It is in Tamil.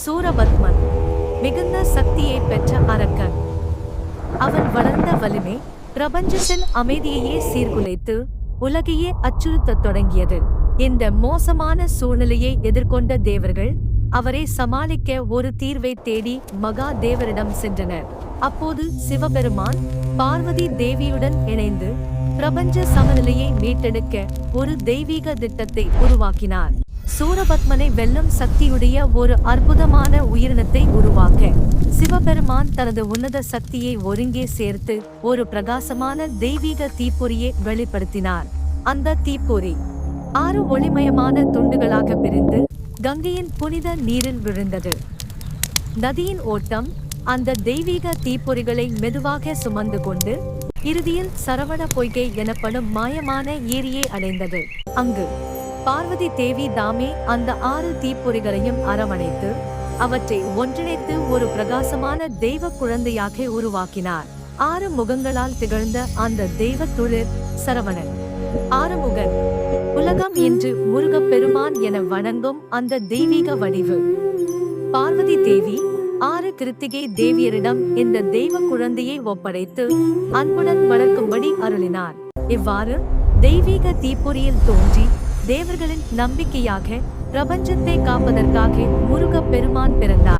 சூரபத்மன் மிகுந்த சக்தியை பெற்ற அரக்கன். அவன் வளர்ந்த வலிமை பிரபஞ்சத்தின் அமைதியையே சீர்குலைத்து உலகையே அச்சுறுத்தத் தொடங்கியது. இந்த மோசமான சூழ்நிலையை எதிர்கொண்ட தேவர்கள் அவரை சமாளிக்க ஒரு தீர்வை தேடி மகா தேவரிடம் சென்றனர். அப்போது சிவபெருமான் பார்வதி தேவியுடன் இணைந்து பிரபஞ்ச சமநிலையை மீட்டெடுக்க ஒரு தெய்வீக திட்டத்தை உருவாக்கினார். சூரபத்மனை வெல்லும் சக்தியுடைய ஒரு அற்புதமான உயிரினத்தை உருவாக்க. சிவபெருமான் தனது உன்னத சக்தியை ஒருங்கே சேர்த்து ஒரு பிரகாசமான தெய்வீக தீப்பொறியை வெளிப்படுத்தினார். அந்த தீப்பொறி ஆறு ஒளிமயமான துண்டுகளாக பிரிந்து கங்கையின் புனித நீரில் விழுந்தது. நதியின் ஓட்டம் அந்த தெய்வீக தீப்பொறிகளை மெதுவாக சுமந்து கொண்டு இறுதியில் சரவண பொய்கை எனப்படும் மாயமான ஏரியை அடைந்தது. அங்கு பார்வதி தேவி தாமே அந்த ஆறு தீப்பொறிகளையும் அரவணைத்து அவற்றை ஒன்றிணைத்து ஒரு பிரகாசமான தெய்வ குழந்தையாக உருவாக்கினார். ஆறு முகங்களால் திகழ்ந்த அந்த தெய்வ துளிர் சரவணன். ஆறுமுகன் உலகம் என்று முருகப் பெருமான் என வணங்கும் அந்த தெய்வீக வடிவு. பார்வதி தேவி ஆறு கிருத்திகை தேவியரிடம் இந்த தெய்வ குழந்தையை ஒப்படைத்து அன்புடன் வளர்க்கும்படி அருளினார். இவ்வாறு தெய்வீக தீப்பொறியில் தோன்றி தேவர்களின் நம்பிக்கையாக பிரபஞ்சத்தை காப்பதற்காக முருகப் பெருமான் பிறந்தார்.